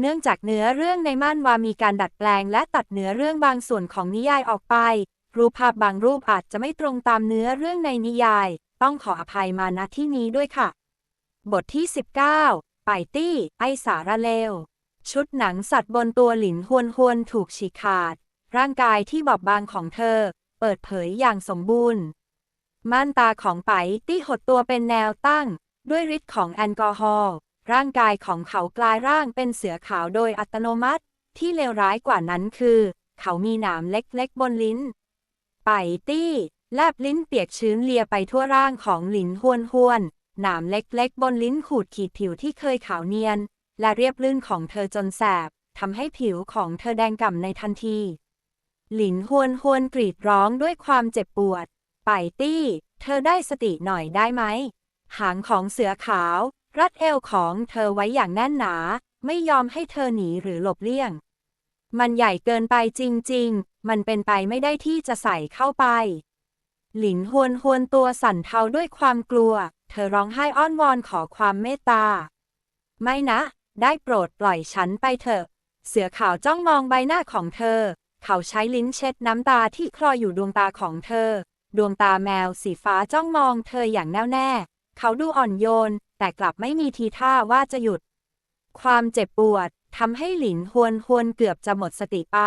เนื่องจากเนื้อเรื่องในม่านวามีการดัดแปลงและตัดเนื้อเรื่องบางส่วนของนิยายออกไป รูปภาพบางรูปอาจจะไม่ตรงตามเนื้อเรื่องในนิยาย ต้องขออภัยมาณที่นี้ด้วยค่ะ บทที่ 19 ไปตี้ ไอสาระเลว ชุดหนังสัตว์บนตัวหลินฮวนฮวนถูกฉีกขาด ร่างกายที่บอบบางของเธอ เปิดเผยอย่างสมบูรณ์ ม่านตาของไปตี้หดตัวเป็นแนวตั้ง ด้วยฤทธิ์ของแอลกอฮอล์ ร่างกายของเขากลายร่างเป็นเสือขาวโดยอัตโนมัติ ที่เลวร้ายกว่านั้นคือ เขามีหนามเล็กๆบนลิ้น ไปตี้แลบลิ้นเปียกชื้นเลียไปทั่วร่างของหลินฮวนฮวน หนามเล็กๆ บนลิ้นขูดขีดผิวที่เคยขาวเนียน และเรียบลื่นของเธอจนแสบทำให้ผิวของเธอแดงก่ำในทันที หลินฮวนฮวนกรีดร้องด้วยความเจ็บปวด ไปตี้ เธอได้สติหน่อยได้ไหม หางของเสือขาว รัดเอวของเธอไว้อย่างแน่นหนา ไม่ยอมให้เธอหนีหรือหลบเลี่ยง มันใหญ่เกินไปจริง ๆ มันเป็นไปไม่ได้ที่จะใส่เข้าไป หลินฮวนฮวนตัวสั่นเทาด้วยความกลัว เธอร้องไห้อ้อนวอนขอความเมตตา ไม่นะ ได้โปรดปล่อยฉันไปเถอะ เสือขาวจ้องมองใบหน้าของเธอ เขาใช้ลิ้นเช็ดน้ำตาที่คลออยู่ดวงตาของเธอ ดวงตาแมวสีฟ้าจ้องมองเธออย่างแน่วแน่ เขาดูอ่อนโยน แต่กลับไม่มีทีท่าว่าจะหยุด ความเจ็บปวดทำให้หลินฮวนฮวนเกือบจะหมดสติไป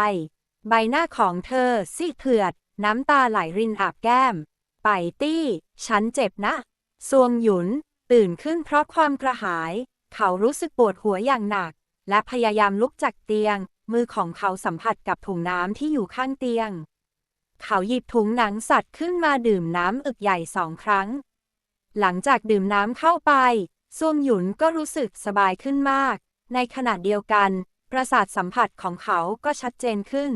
ใบหน้าของเธอซีดเผือด น้ำตาไหลรินอาบแก้ม ไปตี้ ฉันเจ็บนะซวงหยุน ตื่นขึ้นเพราะความกระหาย เขารู้สึกปวดหัวอย่างหนัก และพยายามลุกจากเตียง มือของเขาสัมผัสกับถุงน้ำที่อยู่ข้างเตียง เขาหยิบถุงหนังสัตว์ขึ้นมาดื่มน้ำอึกใหญ่สองครั้ง หลังจากดื่มน้ำเข้าไปซวงหยุนก็รู้สึกสบายขึ้นมาก ในขณะเดียวกัน ประสาทสัมผัสของเขาก็ชัดเจนขึ้น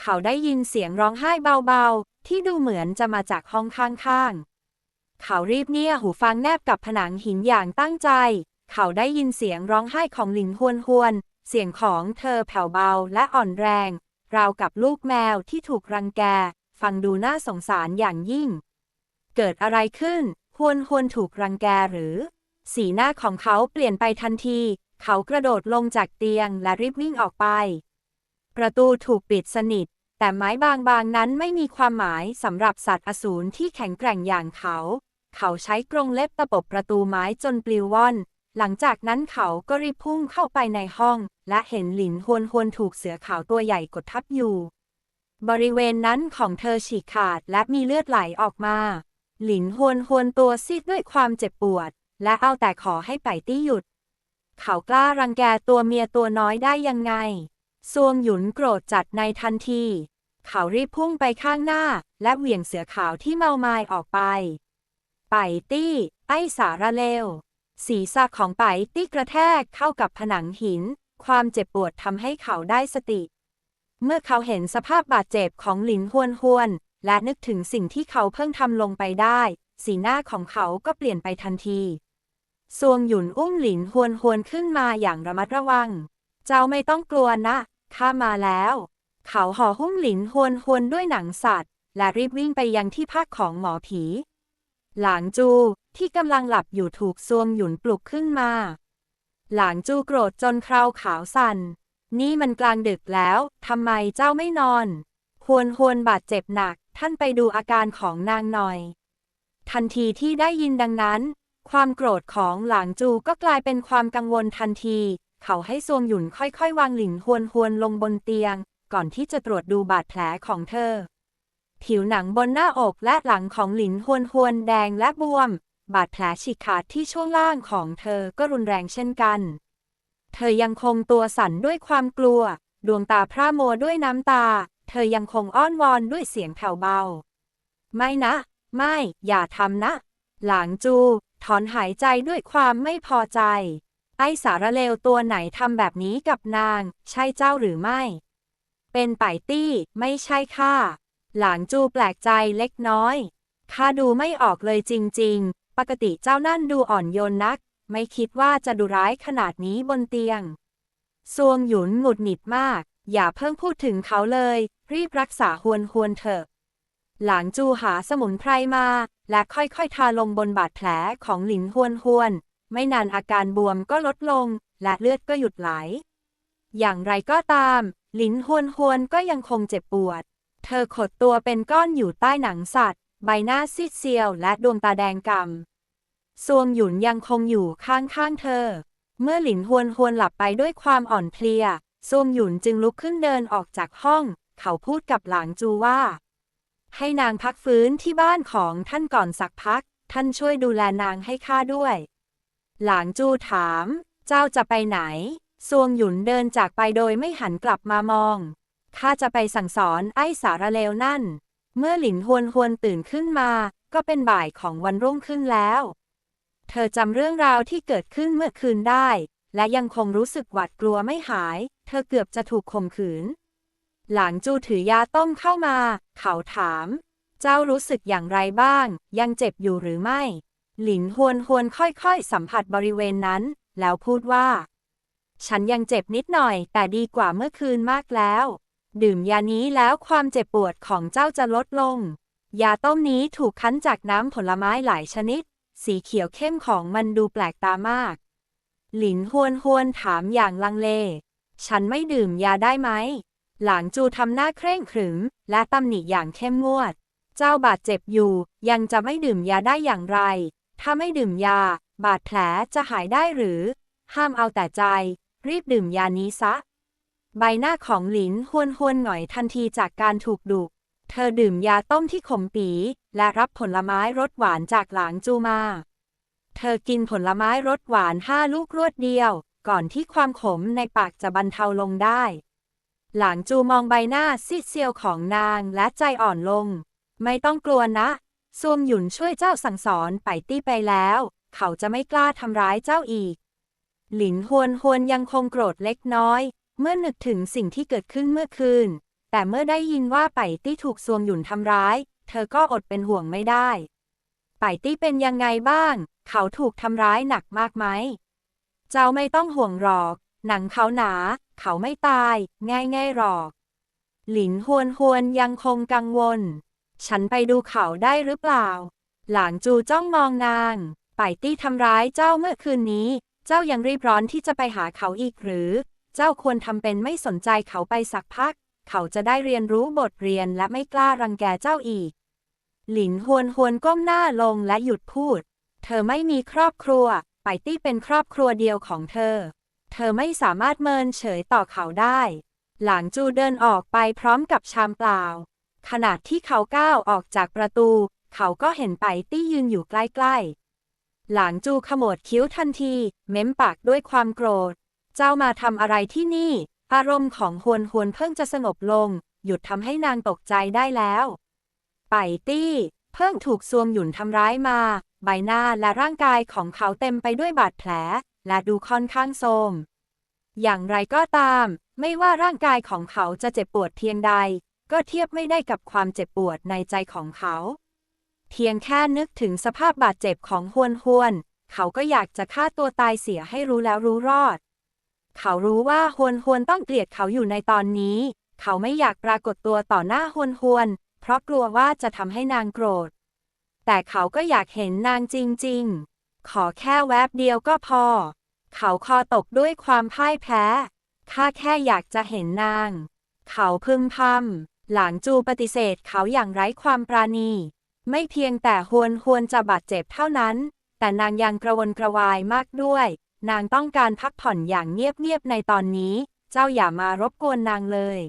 เขาได้ยินเสียงร้องไห้เบาๆ ที่ดูเหมือนจะมาจากห้องข้างๆ เขารีบเงี่ยหูฟังแนบกับผนังหินอย่างตั้งใจ เขาได้ยินเสียงร้องไห้ของหลินฮวนฮวน เสียงของเธอแผ่วเบาและอ่อนแรง ราวกับลูกแมวที่ถูกรังแก ฟังดูน่าสงสารอย่างยิ่ง เกิดอะไรขึ้น ฮวนฮวนถูกรังแกหรือ สีหน้าของเขาเปลี่ยนไปทันที เขากระโดดลงจากเตียงและรีบวิ่งออกไป ประตูถูกปิดสนิท แต่ไม้บางๆนั้นไม่มีความหมายสำหรับสัตว์อสูรที่แข็งแกร่งอย่างเขา เขาใช้กรงเล็บตะปบประตูไม้จนปลิวว่อน หลังจากนั้นเขาก็รีบพุ่งเข้าไปในห้อง และเห็นหลินฮวนฮวนถูกเสือขาวตัวใหญ่กดทับอยู่ บริเวณนั้นของเธอฉีกขาดและมีเลือดไหลออกมา หลินฮวนฮวนตัวซีดด้วยความเจ็บปวด และเอาแต่ขอให้ไปตี้หยุด เขากล้ารังแกตัวเมียตัวน้อยได้ยังไงซวงหยุนโกรธจัดในทันที เขารีบพุ่งไปข้างหน้า และเหวี่ยงเสือขาวที่เมามายออกไป ไปตี้ ไอสาระเลว ศีรษะของไปตี้กระแทกเข้ากับผนังหิน ความเจ็บปวดทำให้เขาได้สติ เมื่อเขาเห็นสภาพบาดเจ็บของหลินฮวนฮวน และนึกถึงสิ่งที่เขาเพิ่งทำลงไปได้ สีหน้าของเขาก็เปลี่ยนไปทันทีซวงหยุนอุ้มหลินฮวนฮวนขึ้นมาอย่างระมัดระวัง เจ้าไม่ต้องกลัวนะข้ามาแล้ว เขาห่อหุ้มหลินฮวนฮวนด้วยหนังสัตว์ และรีบวิ่งไปยังที่พักของหมอผี หลางจูที่กำลังหลับอยู่ถูกซวงหยุนปลุกขึ้นมา หลางจูโกรธจนคราวขาวสัน่น นี่มันกลางดึกแล้วทำไมเจ้าไม่นอนฮวนฮวนบาดเจ็บหนัก ท่านไปดูอาการของนางหน่อย ทันทีที่ได้ยินดังนั้น ความโกรธของหลางจูก็กลายเป็นความกังวลทันที เขาให้ซวงหยุนค่อยๆ วางหลินฮวนฮวนลงบนเตียง ก่อนที่จะตรวจดูบาดแผลของเธอ ผิวหนังบนหน้าอกและหลังของหลินฮวนฮวนแดงและบวม บาดแผลฉีกขาดที่ช่วงล่างของเธอก็รุนแรงเช่นกัน เธอยังคงตัวสั่นด้วยความกลัว ดวงตาพร่ามัวด้วยน้ำตา ธอยังคงอ้อนวอนด้วยเสียงแผ่วเบา ไม่นะ ไม่ อย่าทำนะ หลางจู ถอนหายใจด้วยความไม่พอใจ ไอสารเลวตัวไหนทำแบบนี้กับนาง ใช่เจ้าหรือไม่ เป็นป่ายตี้ ไม่ใช่ข้า หลางจูแปลกใจเล็กน้อย ข้าดูไม่ออกเลยจริง ๆ ปกติเจ้านั่นดูอ่อนโยนนัก ไม่คิดว่าจะดูร้ายขนาดนี้บนเตียงซวงหยุนหงุดหงิดมาก อย่าเพิ่งพูดถึงเขาเลย รีบรักษาฮวนฮวนเถอะ หลางจูหาสมุนไพรมา และค่อยๆ ทาลงบนบาดแผลของหลินฮวนฮวน ไม่นานอาการบวมก็ลดลง และเลือดก็หยุดไหล อย่างไรก็ตาม หลินฮวนฮวนก็ยังคงเจ็บปวด เธอขดตัวเป็นก้อนอยู่ใต้หนังสัตว์ ใบหน้าซีดเซียว และดวงตาแดงกำซวงหยุนยังคงอยู่ข้างๆเธอ เมื่อหลินฮวนฮวนหลับไปด้วยความอ่อนเพลีย ซวงหยุนจึงลุกขึ้นเดินออกจากห้อง เขาพูดกับหลางจูว่า ให้นางพักฟื้นที่บ้านของท่านก่อนสักพัก ท่านช่วยดูแลนางให้ข้าด้วย หลางจูถาม เจ้าจะไปไหนซวงหยุนเดินจากไปโดยไม่หันกลับมามอง ข้าจะไปสั่งสอนไอ้สารเลวนั่น เมื่อหลินฮวนฮวนตื่นขึ้นมา ก็เป็นบ่ายของวันรุ่งขึ้นแล้ว เธอจำเรื่องราวที่เกิดขึ้นเมื่อคืนได้ และยังคงรู้สึกหวาดกลัวไม่หาย เธอเกือบจะถูกข่มขืน หลางจูถือยาต้มเข้ามา เขาถาม เจ้ารู้สึกอย่างไรบ้าง ยังเจ็บอยู่หรือไม่ หลินฮวนฮวนค่อยๆ สัมผัสบริเวณนั้น แล้วพูดว่า ฉันยังเจ็บนิดหน่อย แต่ดีกว่าเมื่อคืนมากแล้ว ดื่มยานี้แล้วความเจ็บปวดของเจ้าจะลดลง ยาต้มนี้ถูกคั้นจากน้ำผลไม้หลายชนิด สีเขียวเข้มของมันดูแปลกตามาก หลินฮวนฮวนถามอย่างลังเล ฉันไม่ดื่มยาได้ไหม หลางจูทำหน้าเคร่งขรึม และตำหนิอย่างเข้มงวด เจ้าบาดเจ็บอยู่ ยังจะไม่ดื่มยาได้อย่างไร ถ้าไม่ดื่มยา บาดแผลจะหายได้หรือ ห้ามเอาแต่ใจ รีบดื่มยานี้ซะ ใบหน้าของหลินฮวนฮวนหน่อยทันทีจากการถูกดุเธอดื่มยาต้มที่ขมปี และรับผลไม้รสหวานจากหลางจูมา เธอกินผลไม้รสหวานห้าลูกรวดเดียว ก่อนที่ความขมในปากจะบรรเทาลงได้ หลางจูมองใบหน้าซีดเซียวของนางและใจอ่อนลง ไม่ต้องกลัวนะซวงหยุนช่วยเจ้าสั่งสอนไปตี้ไปแล้ว เขาจะไม่กล้าทำร้ายเจ้าอีก หลินฮวนฮวนยังคงโกรธเล็กน้อย เมื่อนึกถึงสิ่งที่เกิดขึ้นเมื่อคืน แต่เมื่อได้ยินว่าไปตี้ถูกซวงหยุนทำร้าย เธอก็อดเป็นห่วงไม่ได้ ไปตี้เป็นยังไงบ้าง เขาถูกทำร้ายหนักมากไหม เจ้าไม่ต้องห่วงหรอก หนังเขาหนา เขาไม่ตาย ง่ายง่ายๆหรอก หลินฮวนฮวนยังคงกังวล ฉันไปดูเขาได้หรือเปล่า หลางจูจ้องมองนางไปตี้ทำร้ายเจ้าเมื่อคืนนี้ เจ้ายังรีบร้อนที่จะไปหาเขาอีกหรือ เจ้าควรทำเป็นไม่สนใจเขาไปสักพัก เขาจะได้เรียนรู้บทเรียนและไม่กล้ารังแกเจ้าอีก หลินฮวนฮวนก้มหน้าลงและหยุดพูด เธอไม่มีครอบครัว ไปตี้เป็นครอบครัวเดียวของเธอ เธอไม่สามารถเมินเฉยต่อเขาได้ หลางจูเดินออกไปพร้อมกับชามเปล่า ขณะที่เขาก้าวออกจากประตู เขาก็เห็นไปตี้ยืนอยู่ใกล้ๆ หลางจูขมวดคิ้วทันที เม้มปากด้วยความโกรธ เจ้ามาทำอะไรที่นี่ อารมณ์ของฮวนฮวนเพิ่งจะสงบลง หยุดทำให้นางตกใจได้แล้ว ไปตี้ เพิ่งถูกซวงหยุ่นทำร้ายมา ใบหน้าและร่างกายของเขาเต็มไปด้วยบาดแผล และดูค่อนข้างโทรมอย่างไรก็ตาม ไม่ว่าร่างกายของเขาจะเจ็บปวดเพียงใด ก็เทียบไม่ได้กับความเจ็บปวดในใจของเขา เพียงแค่นึกถึงสภาพบาดเจ็บของฮวนฮวน เขาก็อยากจะฆ่าตัวตายเสียให้รู้แล้วรู้รอด เขารู้ว่าฮวนฮวนต้องเกลียดเขาอยู่ในตอนนี้ เขาไม่อยากปรากฏตัวต่อหน้าฮวนฮวน เพราะกลัวว่าจะทำให้นางโกรธ แต่เขาก็อยากเห็นนางจริงๆ ขอแค่แวบเดียวก็พอ เขาคอตกด้วยความพ่ายแพ้ ข้าแค่อยากจะเห็นนาง เขาพึมพำหลางจูปฏิเสธเขาอย่างไร้ความปราณี ไม่เพียงแต่ฮวนฮวนจะบาดเจ็บเท่านั้น แต่นางยังกระวนกระวายมากด้วย นางต้องการพักผ่อนอย่างเงียบๆในตอนนี้ เจ้าอย่ามารบกวนนางเลย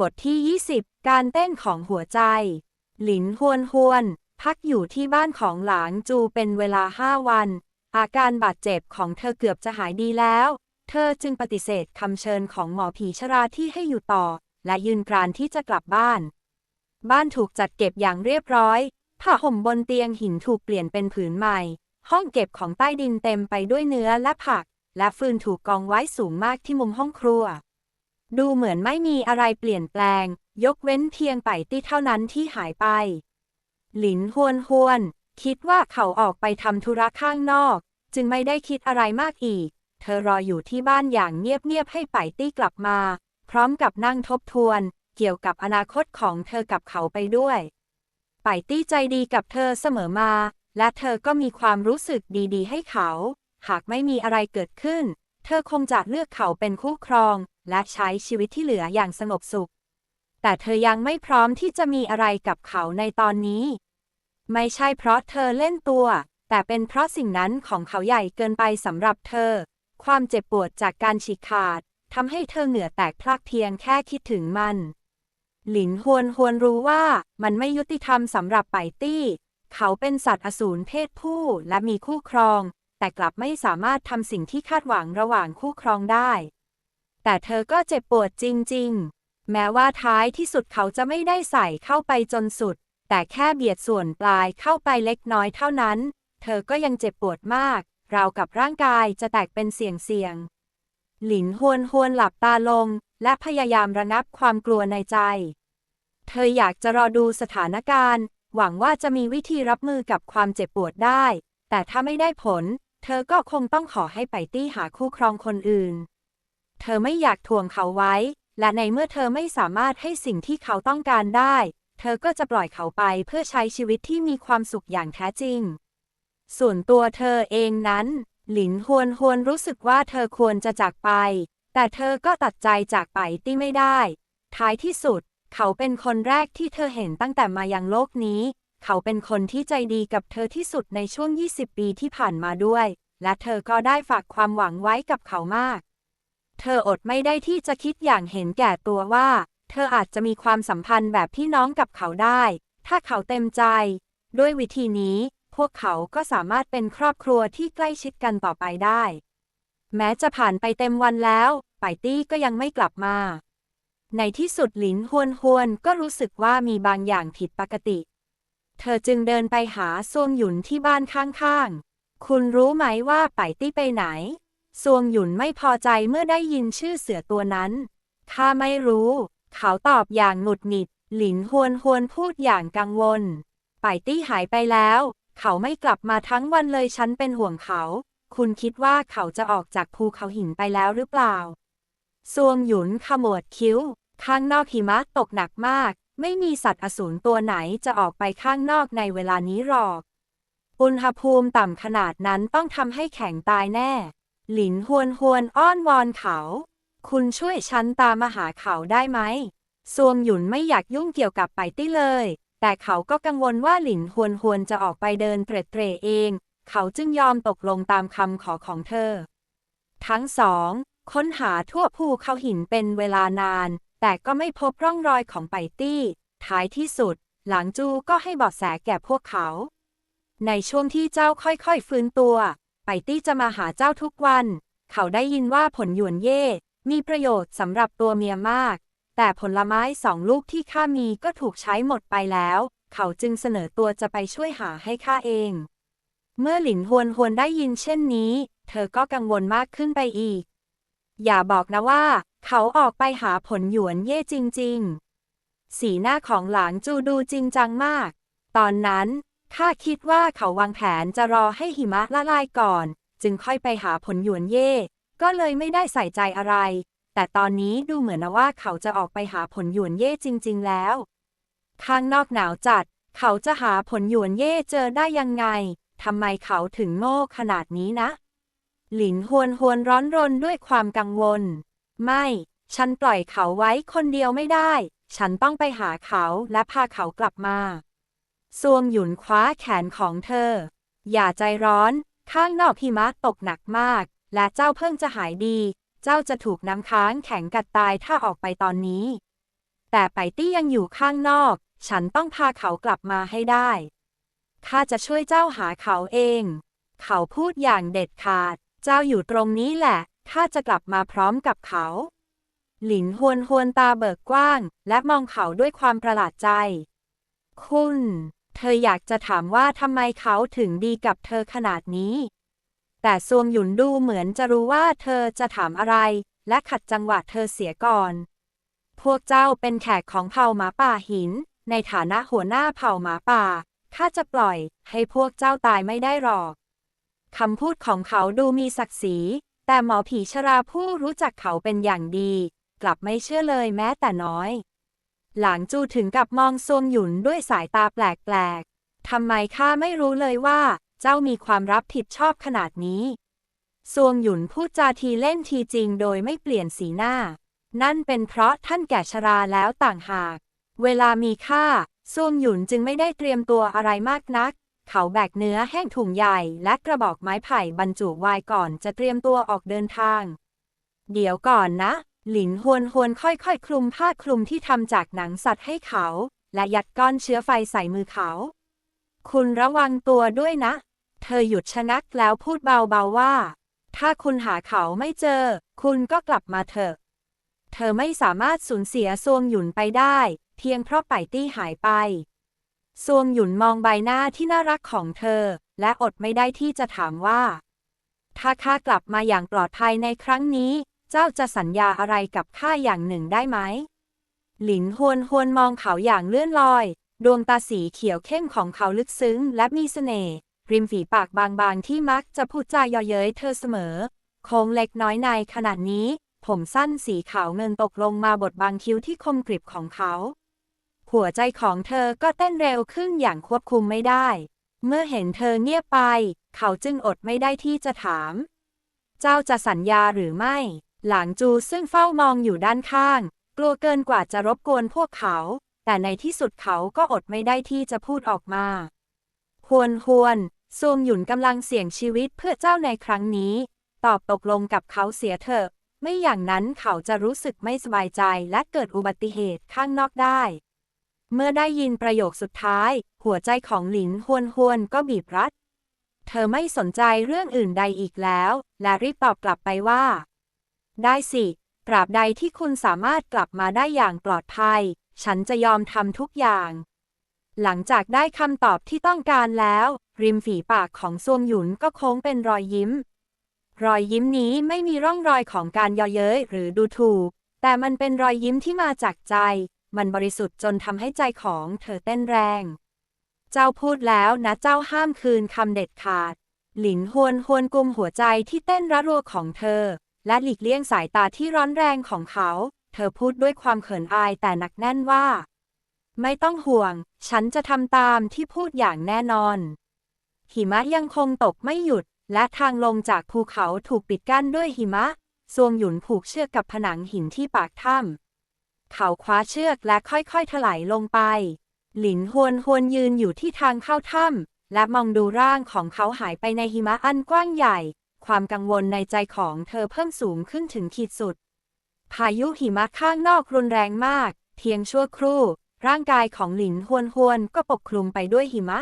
บทที่ 20 การเต้นของหัวใจ หลินฮวนฮวน พักอยู่ที่บ้านของหลางจูเป็นเวลาห้าวัน อาการบาดเจ็บของเธอเกือบจะหายดีแล้ว เธอจึงปฏิเสธคำเชิญของหมอผีชราที่ให้อยู่ต่อ และยืนกรานที่จะกลับบ้าน บ้านถูกจัดเก็บอย่างเรียบร้อย ผ้าห่มบนเตียงหินถูกเปลี่ยนเป็นผืนใหม่ ห้องเก็บของใต้ดินเต็มไปด้วยเนื้อและผัก และฟืนถูกกองไว้สูงมากที่มุมห้องครัว ดูเหมือนไม่มีอะไรเปลี่ยนแปลง ยกเว้นเพียงไปตี้เท่านั้นที่หายไป หลินฮวนฮวน คิดว่าเขาออกไปทำธุระข้างนอก จึงไม่ได้คิดอะไรมากอีก เธอรออยู่ที่บ้านอย่างเงียบๆให้ไปตี้กลับมา พร้อมกับนั่งทบทวน เกี่ยวกับอนาคตของเธอกับเขาไปด้วย ไปตี้ใจดีกับเธอเสมอมา และเธอก็มีความรู้สึกดีๆ ให้เขา หากไม่มีอะไรเกิดขึ้น เธอคงจะเลือกเขาเป็นคู่ครองและใช้ชีวิตที่เหลืออย่างสงบสุข แต่เธอยังไม่พร้อมที่จะมีอะไรกับเขาในตอนนี้ ไม่ใช่เพราะเธอเล่นตัว แต่เป็นเพราะสิ่งนั้นของเขาใหญ่เกินไปสำหรับเธอ ความเจ็บปวดจากการฉีกขาดทำให้เธอเหงื่อแตกพลักเพียงแค่คิดถึงมัน หลินฮวนฮวนรู้ว่ามันไม่ยุติธรรมสำหรับไปตี้ เขาเป็นสัตว์อสูรเพศผู้และมีคู่ครอง แต่กลับไม่สามารถทำสิ่งที่คาดหวังระหว่างคู่ครองได้ แต่เธอก็เจ็บปวดจริง ๆ แม้ว่าท้ายที่สุดเขาจะไม่ได้ใส่เข้าไปจนสุด แต่แค่เบียดส่วนปลายเข้าไปเล็กน้อยเท่านั้น เธอก็ยังเจ็บปวดมาก ราวกับร่างกายจะแตกเป็นเสียงเสียง หลินฮวนฮวนหลับตาลง และพยายามระงับความกลัวในใจ เธออยากจะรอดูสถานการณ์ หวังว่าจะมีวิธีรับมือกับความเจ็บปวดได้ แต่ถ้าไม่ได้ผล เธอก็คงต้องขอให้ไปตี้หาคู่ครองคนอื่น เธอไม่อยากทวงเขาไว้ และในเมื่อเธอไม่สามารถให้สิ่งที่เขาต้องการได้ เธอก็จะปล่อยเขาไปเพื่อใช้ชีวิตที่มีความสุขอย่างแท้จริง ส่วนตัวเธอเองนั้น หลินฮวนฮวนรู้สึกว่าเธอควรจะจากไป แต่เธอก็ตัดใจจากไปตี้ไม่ได้ ท้ายที่สุด เขาเป็นคนแรกที่เธอเห็นตั้งแต่มายังโลกนี้ เขาเป็นคนที่ใจดีกับเธอที่สุดในช่วง 20 ปีที่ผ่านมาด้วย และเธอก็ได้ฝากความหวังไว้กับเขามาก เธออดไม่ได้ที่จะคิดอย่างเห็นแก่ตัวว่า เธออาจจะมีความสัมพันธ์แบบพี่น้องกับเขาได้ ถ้าเขาเต็มใจ ด้วยวิธีนี้ พวกเขาก็สามารถเป็นครอบครัวที่ใกล้ชิดกันต่อไปได้ แม้จะผ่านไปเต็มวันแล้วไปตี้ก็ยังไม่กลับมา ในที่สุดหลินฮวนฮวนก็รู้สึกว่ามีบางอย่างผิดปกติ เธอจึงเดินไปหาซวงหยุนที่บ้านข้างๆ คุณรู้ไหมว่าไปตี้ไปไหน ซวงหยุนไม่พอใจเมื่อได้ยินชื่อเสือตัวนั้น ข้าไม่รู้ เขาตอบอย่างหงุดหงิด หลินฮวนฮวนพูดอย่างกังวล ไปตี้หายไปแล้ว เขาไม่กลับมาทั้งวันเลยฉันเป็นห่วงเขา คุณคิดว่าเขาจะออกจากภูเขาหินไปแล้วหรือเปล่า ซวงหยุนขมวดคิ้ว ข้างนอกหิมะตกหนักมาก ไม่มีสัตว์อสูรตัวไหนจะออกไปข้างนอกในเวลานี้หรอก อุณหภูมิต่ำขนาดนั้นต้องทำให้แข็งตายแน่ หลินฮวนฮวนอ้อนวอนเขา คุณช่วยฉันตามมาหาเขาได้ไหมซวงหยุนไม่อยากยุ่งเกี่ยวกับไปตี้เลย แต่เขาก็กังวลว่าหลินฮวนฮวนจะออกไปเดินเตร็ดเตร่เอง เขาจึงยอมตกลงตามคำขอของเธอ ทั้งสอง ค้นหาทั่วภูเขาหินเป็นเวลานาน แต่ก็ไม่พบร่องรอยของไปตี้ ท้ายที่สุด หลังจูก็ให้เบาะแสแก่พวกเขา ในช่วงที่เจ้าค่อยๆฟื้นตัว ไปตี้จะมาหาเจ้าทุกวัน เขาได้ยินว่าผลหยวนเย่ มีประโยชน์สำหรับตัวเมียมาก แต่ผลไม้สองลูกที่ข้ามีก็ถูกใช้หมดไปแล้ว เขาจึงเสนอตัวจะไปช่วยหาให้ข้าเอง เมื่อหลินฮวนฮวนได้ยินเช่นนี้ เธอก็กังวลมากขึ้นไปอีก อย่าบอกนะว่า เขาออกไปหาผลหยวนเย่จริง ๆ สีหน้าของหลางจูดูจริงจังมาก ตอนนั้นข้าคิดว่าเขาวางแผนจะรอให้หิมะละลายก่อน จึงค่อยไปหาผลหยวนเย่ ก็เลยไม่ได้ใส่ใจอะไร แต่ตอนนี้ดูเหมือนนะว่าเขาจะออกไปหาผลหยวนเย่จริง ๆ แล้ว ข้างนอกหนาวจัด เขาจะหาผลหยวนเย่เจอได้ยังไงทำไมเขาถึงโง่ขนาดนี้นะ หลินฮวนฮวนร้อนรนด้วยความกังวล ไม่ ฉันปล่อยเขาไว้คนเดียวไม่ได้ ฉันต้องไปหาเขาและพาเขากลับมาซวงหยุนคว้าแขนของเธอ อย่าใจร้อน ข้างนอกหิมะตกหนักมาก และเจ้าเพิ่งจะหายดี เจ้าจะถูกน้ำค้างแข็งกัดตายถ้าออกไปตอนนี้ แต่ไปตี้ยังอยู่ข้างนอก ฉันต้องพาเขากลับมาให้ได้ ข้าจะช่วยเจ้าหาเขาเอง เขาพูดอย่างเด็ดขาด เจ้าอยู่ตรงนี้แหละ ข้าจะกลับมาพร้อมกับเขา หลินฮวนฮวนตาเบิกกว้าง และมองเขาด้วยความประหลาดใจ คุณ เธออยากจะถามว่าทำไมเขาถึงดีกับเธอขนาดนี้ แต่ซวงหยุนดูเหมือนจะรู้ว่าเธอจะถามอะไร และขัดจังหวะเธอเสียก่อน พวกเจ้าเป็นแขกของเผ่าหมาป่าหิน ในฐานะหัวหน้าเผ่าหมาป่าข้าจะปล่อยให้พวกเจ้าตายไม่ได้หรอกคำพูดของเขาดูมีศักดิ์ศรี แต่หมอผีชราผู้รู้จักเขาเป็นอย่างดี กลับไม่เชื่อเลยแม้แต่น้อย หลางจูถึงกับมองซวงหยุนด้วยสายตาแปลกๆทำไมข้าไม่รู้เลยว่า เจ้ามีความรับผิดชอบขนาดนี้ซวงหยุนพูดจาทีเล่นทีจริงโดยไม่เปลี่ยนสีหน้า นั่นเป็นเพราะท่านแก่ชราแล้วต่างหาก เวลามีค่าซวงหยุนจึงไม่ได้เตรียมตัวอะไรมากนัก เขาแบกเนื้อแห้งถุงใหญ่และกระบอกไม้ไผ่บรรจุไวน์ก่อนจะเตรียมตัวออกเดินทาง เดี๋ยวก่อนนะ หลินฮวนฮวนค่อยๆ คลุมผ้าคลุมที่ทำจากหนังสัตว์ให้เขา และยัดก้อนเชื้อไฟใส่มือเขา คุณระวังตัวด้วยนะ เธอหยุดชะงักแล้วพูดเบาๆว่า ถ้าคุณหาเขาไม่เจอ คุณก็กลับมาเถอะ เธอไม่สามารถสูญเสียซวงหยุนไปได้ เพียงเพราะไปตี้หายไป ซวงหยุนมองใบหน้าที่น่ารักของเธอ และอดไม่ได้ที่จะถามว่า ถ้าข้ากลับมาอย่างปลอดภัยในครั้งนี้ เจ้าจะสัญญาอะไรกับข้าอย่างหนึ่งได้ไหม หลินฮวนฮวนมองเขาอย่างเลื่อนลอย ดวงตาสีเขียวเข้มของเขาลึกซึ้ง และมีเสน่ห์ริมฝีปากบางๆที่มักจะพูดจาเยาะเย้ยเธอเสมอ โค้งเล็กน้อยในขนาดนี้ ผมสั้นสีขาวเงินตกลงมาบดบางคิ้วที่คมกริบของเขา หัวใจของเธอก็เต้นเร็วขึ้นอย่างควบคุมไม่ได้ เมื่อเห็นเธอเงียบไป เขาจึงอดไม่ได้ที่จะถาม เจ้าจะสัญญาหรือไม่ หลางจูซึ่งเฝ้ามองอยู่ด้านข้าง กลัวเกินกว่าจะรบกวนพวกเขา แต่ในที่สุดเขาก็อดไม่ได้ที่จะพูดออกมาฮวนฮวนซวงหยุนกำลังเสี่ยงชีวิตเพื่อเจ้าในครั้งนี้ ตอบตกลงกับเขาเสียเถอะ ไม่อย่างนั้นเขาจะรู้สึกไม่สบายใจและเกิดอุบัติเหตุข้างนอกได้ เมื่อได้ยินประโยคสุดท้าย หัวใจของหลินฮวนฮวนก็บีบรัด เธอไม่สนใจเรื่องอื่นใดอีกแล้ว และรีบตอบกลับไปว่า ได้สิ ตราบใดที่คุณสามารถกลับมาได้อย่างปลอดภัย ฉันจะยอมทำทุกอย่าง หลังจากได้คำตอบที่ต้องการแล้ว ริมฝีปากของซวงหยุนก็โค้งเป็นรอยยิ้ม รอยยิ้มนี้ไม่มีร่องรอยของการเยาะเย้ยหรือดูถูก แต่มันเป็นรอยยิ้มที่มาจากใจ มันบริสุทธิ์จนทำให้ใจของเธอเต้นแรง เจ้าพูดแล้วนะเจ้าห้ามคืนคำเด็ดขาด หลินฮวนฮวนกุมหัวใจที่เต้นระรัวของเธอ และหลีกเลี่ยงสายตาที่ร้อนแรงของเขา เธอพูดด้วยความเขินอายแต่หนักแน่นว่า ไม่ต้องห่วง ฉันจะทำตามที่พูดอย่างแน่นอน หิมะยังคงตกไม่หยุด และทางลงจากภูเขาถูกปิดกั้นด้วยหิมะซวงหยุนผูกเชือกกับผนังหินที่ปากถ้ำ เขาคว้าเชือกและค่อยๆถลายลงไป หลินฮวนฮวนยืนอยู่ที่ทางเข้าถ้ำและมองดูร่างของเขาหายไปในหิมะอันกว้างใหญ่ ความกังวลในใจของเธอเพิ่มสูงขึ้นถึงขีดสุด พายุหิมะข้างนอกรุนแรงมาก เพียงชั่วครู่ ร่างกายของหลินฮวนฮวนก็ปกคลุมไปด้วยหิมะ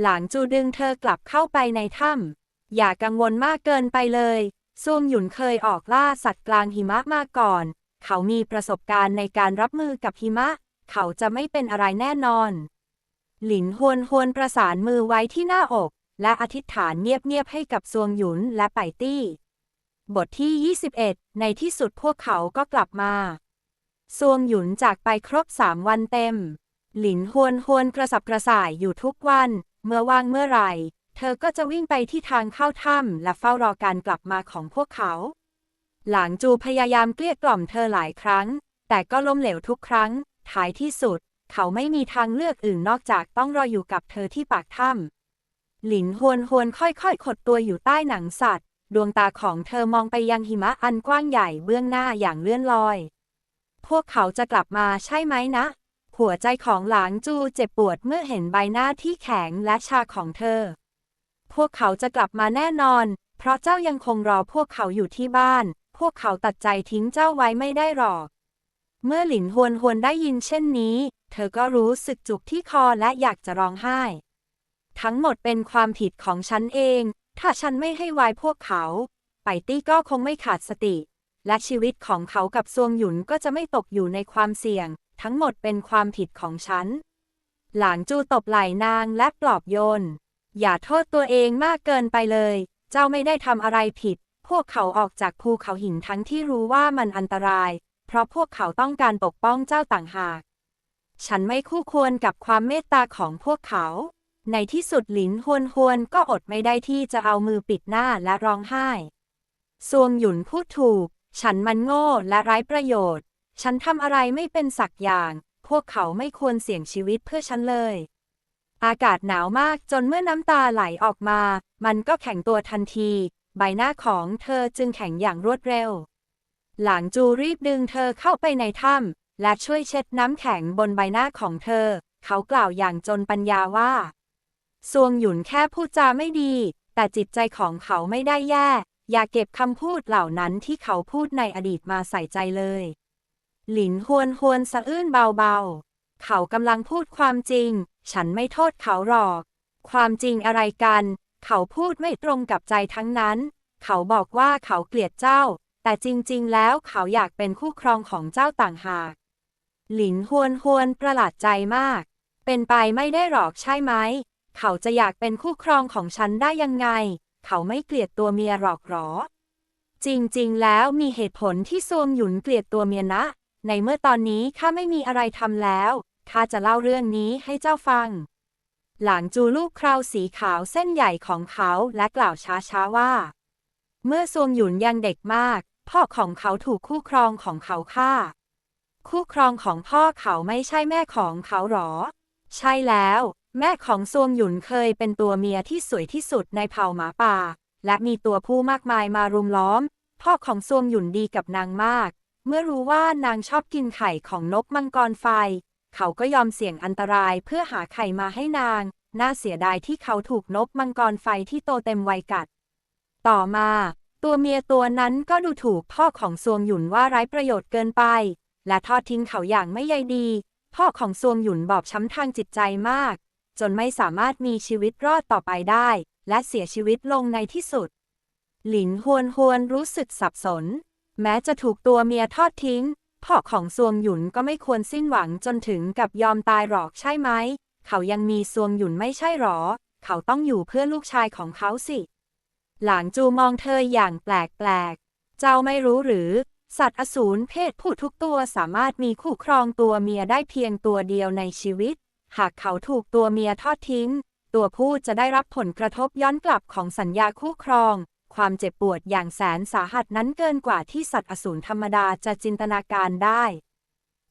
หลางจูดึงเธอกลับเข้าไปในถ้ำอย่ากังวลมากเกินไปเลยซวงหยุนเคยออกล่าสัตว์กลางหิมะมาก่อน เขามีประสบการณ์ในการรับมือกับหิมะ เขาจะไม่เป็นอะไรแน่นอน หลินฮวนฮวนประสานมือไว้ที่หน้าอก และอธิษฐานเงียบๆให้กับซวงหยุนและไปตี้ บทที่ 21 ในที่สุดพวกเขาก็กลับมาซวงหยุนจากไปครบสามวันเต็ม หลินฮวนฮวนกระสับกระส่ายอยู่ทุกวัน เมื่อว่างเมื่อไหร่ เธอก็จะวิ่งไปที่ทางเข้าถ้ำและเฝ้ารอการกลับมาของพวกเขา หลางจูพยายามเกลี้ยกล่อมเธอหลายครั้ง แต่ก็ล้มเหลวทุกครั้ง ท้ายที่สุด เขาไม่มีทางเลือกอื่นนอกจากต้องรออยู่กับเธอที่ปากถ้ำหลินฮวนฮวนค่อยๆ ขดตัวอยู่ใต้หนังสัตว์ ดวงตาของเธอมองไปยังหิมะอันกว้างใหญ่เบื้องหน้าอย่างเลื่อนลอย พวกเขาจะกลับมาใช่ไหมนะ หัวใจของหลางจูเจ็บปวดเมื่อเห็นใบหน้าที่แข็งและชาของเธอ พวกเขาจะกลับมาแน่นอน เพราะเจ้ายังคงรอพวกเขาอยู่ที่บ้าน วกเขาตัดใจทิ้งเจ้าไว้ไม่ได้หรอก เมื่อหลินฮวนฮวนได้ยินเช่นนี้ เธอก็รู้สึกจุกที่คอและอยากจะร้องไห้ ทั้งหมดเป็นความผิดของฉันเอง ถ้าฉันไม่ให้ไวายพวกเขา ไปตี้ก็คงไม่ขาดสติ และชีวิตของเขากับซวงหยุนก็จะไม่ตกอยู่ในความเสี่ยง ทั้งหมดเป็นความผิดของฉัน หลางจูตบไหล่นางและปลอบโยน อย่าโทษตัวเองมากเกินไปเลย เจ้าไม่ได้ทำอะไรผิด พวกเขาออกจากภูเขาหินทั้งที่รู้ว่ามันอันตราย เพราะพวกเขาต้องการปกป้องเจ้าต่างหาก ฉันไม่คู่ควรกับความเมตตาของพวกเขา ในที่สุดหลินฮวนฮวนก็อดไม่ได้ที่จะเอามือปิดหน้าและร้องไห้ซวงหยุนพูดถูก ฉันมันโง่และไร้ประโยชน์ ฉันทำอะไรไม่เป็นสักอย่าง พวกเขาไม่ควรเสี่ยงชีวิตเพื่อฉันเลย อากาศหนาวมากจนเมื่อน้ำตาไหลออกมา มันก็แข็งตัวทันที ใบหน้าของเธอจึงแข็งอย่างรวดเร็ว หลางจูรีบดึงเธอเข้าไปในถ้ำและช่วยเช็ดน้ำแข็งบนใบหน้าของเธอ เขากล่าวอย่างจนปัญญาว่าซวงหยุนแค่พูดจาไม่ดี แต่จิตใจของเขาไม่ได้แย่ อย่าเก็บคำพูดเหล่านั้นที่เขาพูดในอดีตมาใส่ใจเลย หลินฮวนฮวนสะอื้นเบาๆ เขากำลังพูดความจริง ฉันไม่โทษเขาหรอก ความจริงอะไรกัน เขาพูดไม่ตรงกับใจทั้งนั้น เขาบอกว่าเขาเกลียดเจ้า แต่จริงๆ แล้วเขาอยากเป็นคู่ครองของเจ้าต่างหาก หลินฮวนฮวนประหลาดใจมาก เป็นไปไม่ได้หรอกใช่ไหม เขาจะอยากเป็นคู่ครองของฉันได้ยังไง เขาไม่เกลียดตัวเมียหรอกหรอ จริงๆ แล้วมีเหตุผลที่ซวงหยุนเกลียดตัวเมียนะ ในเมื่อตอนนี้ข้าไม่มีอะไรทำแล้ว ข้าจะเล่าเรื่องนี้ให้เจ้าฟัง หลางจูลูกคราวสีขาวเส้นใหญ่ของเขาและกล่าวช้าๆว่า เมื่อซวงหยุนยังเด็กมาก พ่อของเขาถูกคู่ครองของเขาฆ่า คู่ครองของพ่อเขาไม่ใช่แม่ของเขาหรอ ใช่แล้ว แม่ของซวงหยุนเคยเป็นตัวเมียที่สวยที่สุดในเผ่าหมาป่า และมีตัวผู้มากมายมารุมล้อม พ่อของซวงหยุนดีกับนางมาก เมื่อรู้ว่านางชอบกินไข่ของนกมังกรไฟ เขาก็ยอมเสี่ยงอันตรายเพื่อหาไข่มาให้นาง น่าเสียดายที่เขาถูกนกมังกรไฟที่โตเต็มวัยกัด ต่อมา ตัวเมียตัวนั้นก็ดูถูกพ่อของซวงหยุนว่าไร้ประโยชน์เกินไป และทอดทิ้งเขาอย่างไม่ใยดี พ่อของซวงหยุนบอบช้ำทางจิตใจมาก จนไม่สามารถมีชีวิตรอดต่อไปได้ และเสียชีวิตลงในที่สุด หลินฮวนฮวนรู้สึกสับสน แม้จะถูกตัวเมียทอดทิ้ง พ่อของซวงหยุนก็ไม่ควรสิ้นหวังจนถึงกับยอมตายหรอกใช่ไหม เขายังมีซวงหยุนไม่ใช่หรอ เขาต้องอยู่เพื่อลูกชายของเขาสิ หลางจูมองเธออย่างแปลกแปลกๆ เจ้าไม่รู้หรือ สัตว์อสูรเพศผู้ทุกตัวสามารถมีคู่ครองตัวเมียได้เพียงตัวเดียวในชีวิต หากเขาถูกตัวเมียทอดทิ้ง ตัวผู้จะได้รับผลกระทบย้อนกลับของสัญญาคู่ครอง ความเจ็บปวดอย่างแสนสาหัสนั้นเกินกว่าที่สัตว์อสูรธรรมดาจะจินตนาการได้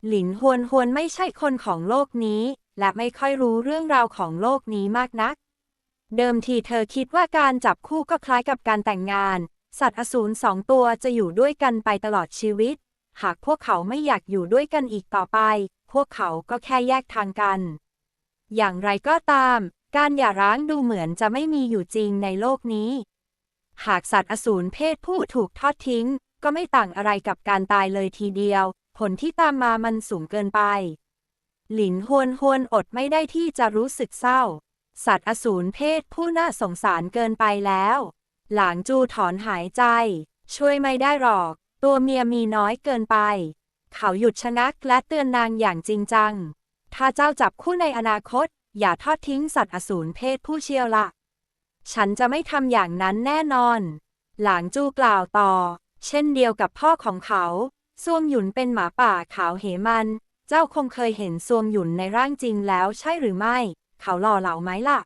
หลินฮวนฮวนไม่ใช่คนของโลกนี้ และไม่ค่อยรู้เรื่องราวของโลกนี้มากนัก เดิมทีเธอคิดว่าการจับคู่ก็คล้ายกับการแต่งงาน สัตว์อสูรสองตัวจะอยู่ด้วยกันไปตลอดชีวิต หากพวกเขาไม่อยากอยู่ด้วยกันอีกต่อไป พวกเขาก็แค่แยกทางกัน อย่างไรก็ตาม การหย่าร้างดูเหมือนจะไม่มีอยู่จริงในโลกนี้ หากสัตว์อสูรเพศผู้ถูกทอดทิ้ง ก็ไม่ต่างอะไรกับการตายเลยทีเดียว ผลที่ตามมามันสูงเกินไป หลินฮวนฮวนอดไม่ได้ที่จะรู้สึกเศร้า สัตว์อสูรเพศผู้น่าสงสารเกินไปแล้ว หลางจูถอนหายใจ ช่วยไม่ได้หรอก ตัวเมียมีน้อยเกินไป เขาหยุดชะงักและเตือนนางอย่างจริงจัง ถ้าเจ้าจับคู่ในอนาคต อย่าทอดทิ้งสัตว์อสูรเพศผู้เชียวละ ฉันจะไม่ทำอย่างนั้นแน่นอน หลางจูกล่าวต่อ เช่นเดียวกับพ่อของเขาซวงหยุนเป็นหมาป่าขาวเหมัน เจ้าคงเคยเห็นซวงหยุนในร่างจริงแล้วใช่หรือไม่ เขาหล่อเหลาไหมล่ะ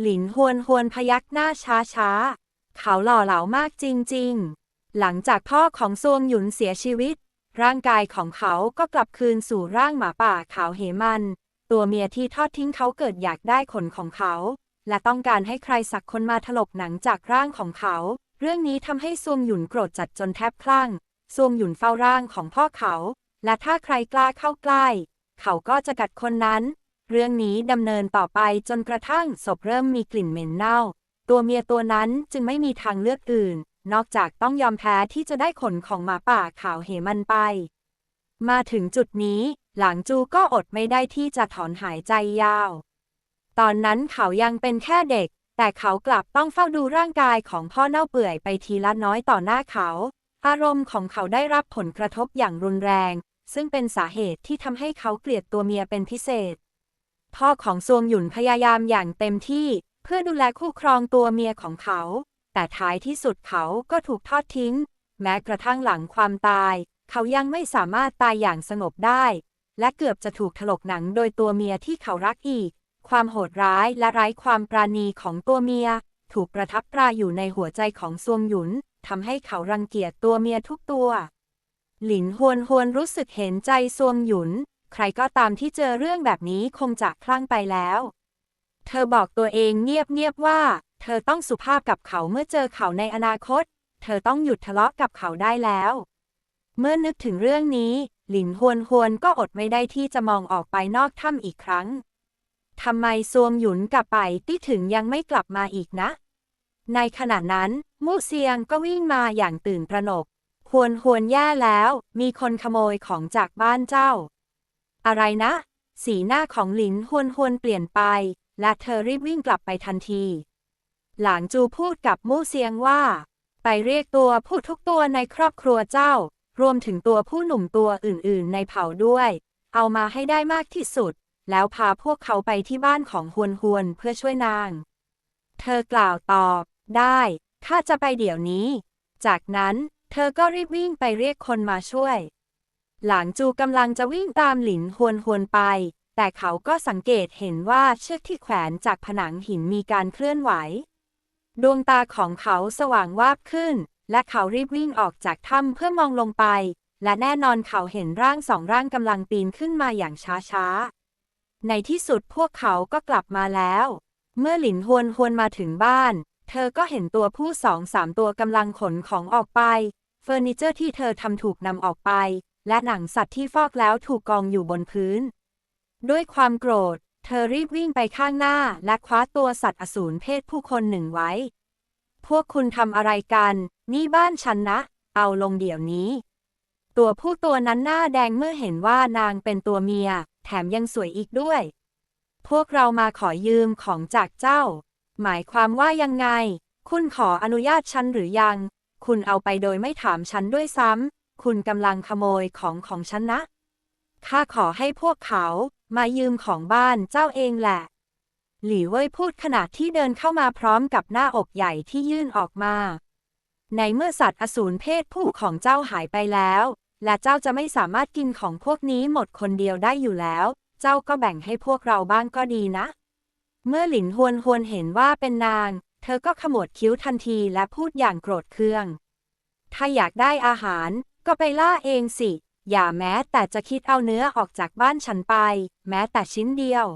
หลินฮวนฮวนพยักหน้าช้าช้าเขาหล่อเหลามากจริง ๆ หลังจากพ่อของซวงหยุนเสียชีวิต ร่างกายของเขาก็กลับคืนสู่ร่างหมาป่าขาวเหมัน ตัวเมียที่ทอดทิ้งเขาเกิดอยากได้ขนของเขา และต้องการให้ใครสักคนมาถลกหนังจากร่างของเขา เรื่องนี้ทำให้ซวงหยุนโกรธจัดจนแทบคลั่งซวงหยุนเฝ้าร่างของพ่อเขา และถ้าใครกล้าเข้าใกล้ เขาก็จะกัดคนนั้น เรื่องนี้ดำเนินต่อไปจนกระทั่งศพเริ่มมีกลิ่นเหม็นเน่า ตัวเมียตัวนั้นจึงไม่มีทางเลือกอื่น นอกจากต้องยอมแพ้ที่จะได้ขนของหมาป่าขาวเหมันไป มาถึงจุดนี้ หลังจูก็อดไม่ได้ที่จะถอนหายใจยาว ตอนนั้นเขายังเป็นแค่เด็ก แต่เขากลับต้องเฝ้าดูร่างกายของพ่อเน่าเปื่อยไปทีละน้อยต่อหน้าเขา อารมณ์ของเขาได้รับผลกระทบอย่างรุนแรง ซึ่งเป็นสาเหตุที่ทำให้เขาเกลียดตัวเมียเป็นพิเศษ พ่อของซวงหยุนพยายามอย่างเต็มที่เพื่อดูแลคู่ครองตัวเมียของเขา แต่ท้ายที่สุดเขาก็ถูกทอดทิ้ง แม้กระทั่งหลังความตาย เขายังไม่สามารถตายอย่างสงบได้ และเกือบจะถูกถลกหนังโดยตัวเมียที่เขารักอีก ความโหดร้ายและไร้ความปราณีของตัวเมีย ถูกประทับตราอยู่ในหัวใจของซวงหยุนทำให้เขารังเกียจตัวเมียทุกตัว หลินฮวนฮวนรู้สึกเห็นใจซวงหยุน ใครก็ตามที่เจอเรื่องแบบนี้คงจะคลั่งไปแล้ว เธอบอกตัวเองเงียบๆว่า เธอต้องสุภาพกับเขาเมื่อเจอเขาในอนาคต เธอต้องหยุดทะเลาะกับเขาได้แล้ว เมื่อนึกถึงเรื่องนี้ หลินฮวนฮวนก็อดไม่ได้ที่จะมองออกไปนอกถ้ำอีกครั้ง ทำไมซวงหยุนกับไปตี้ถึงยังไม่กลับมาอีกนะ ในขณะนั้นมู่เซียงก็วิ่งมาอย่างตื่นตระหนกฮวนฮวนแย่แล้ว มีคนขโมยของจากบ้านเจ้า อะไรนะ สีหน้าของหลินฮวนฮวนเปลี่ยนไป และเธอรีบวิ่งกลับไปทันที หลางจูพูดกับมู่เซียงว่า ไปเรียกตัวผู้ทุกตัวในครอบครัวเจ้า รวมถึงตัวผู้หนุ่มตัวอื่น ๆ ในเผ่าด้วย เอามาให้ได้มากที่สุด แล้วพาพวกเขาไปที่บ้านของฮวนฮวนเพื่อช่วยนาง เธอกล่าวตอบ ได้ข้าจะไปเดี๋ยวนี้ จากนั้นเธอก็รีบวิ่งไปเรียกคนมาช่วย หลางจูกำลังจะวิ่งตามหลินฮวนฮวนไป แต่เขาก็สังเกตเห็นว่าเชือกที่แขวนจากผนังหินมีการเคลื่อนไหว ดวงตาของเขาสว่างวาบขึ้น และเขารีบวิ่งออกจากถ้ำเพื่อมองลงไป และแน่นอนเขาเห็นร่างสองร่างกำลังปีนขึ้นมาอย่างช้าๆ ในที่สุดพวกเขาก็กลับมาแล้ว เมื่อหลินฮวนฮวนมาถึงบ้าน เธอก็เห็นตัวผู้สองสามตัวกำลังขนของออกไป เฟอร์นิเจอร์ที่เธอทำถูกนำออกไป และหนังสัตว์ที่ฟอกแล้วถูกกองอยู่บนพื้น ด้วยความโกรธ เธอรีบวิ่งไปข้างหน้า และคว้าตัวสัตว์อสูรเพศผู้คนหนึ่งไว้ พวกคุณทำอะไรกัน นี่บ้านฉันนะ เอาลงเดี๋ยวนี้ ตัวผู้ตัวนั้นหน้าแดงเมื่อเห็นว่านางเป็นตัวเมีย แถมยังสวยอีกด้วย พวกเรามาขอยืมของจากเจ้า หมายความว่ายังไง คุณขออนุญาตฉันหรือยัง คุณเอาไปโดยไม่ถามฉันด้วยซ้ำ คุณกำลังขโมยของของฉันนะ ข้าขอให้พวกเขามายืมของบ้านเจ้าเองแหละ หลี่เว่ยพูดขณะที่เดินเข้ามาพร้อมกับหน้าอกใหญ่ที่ยื่นออกมา ในเมื่อสัตว์อสูรเพศผู้ของเจ้าหายไปแล้ว และเจ้าจะไม่สามารถกินของพวกนี้หมดคนเดียวได้อยู่แล้ว เจ้าก็แบ่งให้พวกเราบ้างก็ดีนะ เมื่อหลินฮวนฮวนเห็นว่าเป็นนาง เธอก็ขมวดคิ้วทันทีและพูดอย่างโกรธเคือง ถ้าอยากได้อาหาร ก็ไปล่าเองสิ อย่าแม้แต่จะคิดเอาเนื้อออกจากบ้านฉันไป แม้แต่ชิ้นเดียว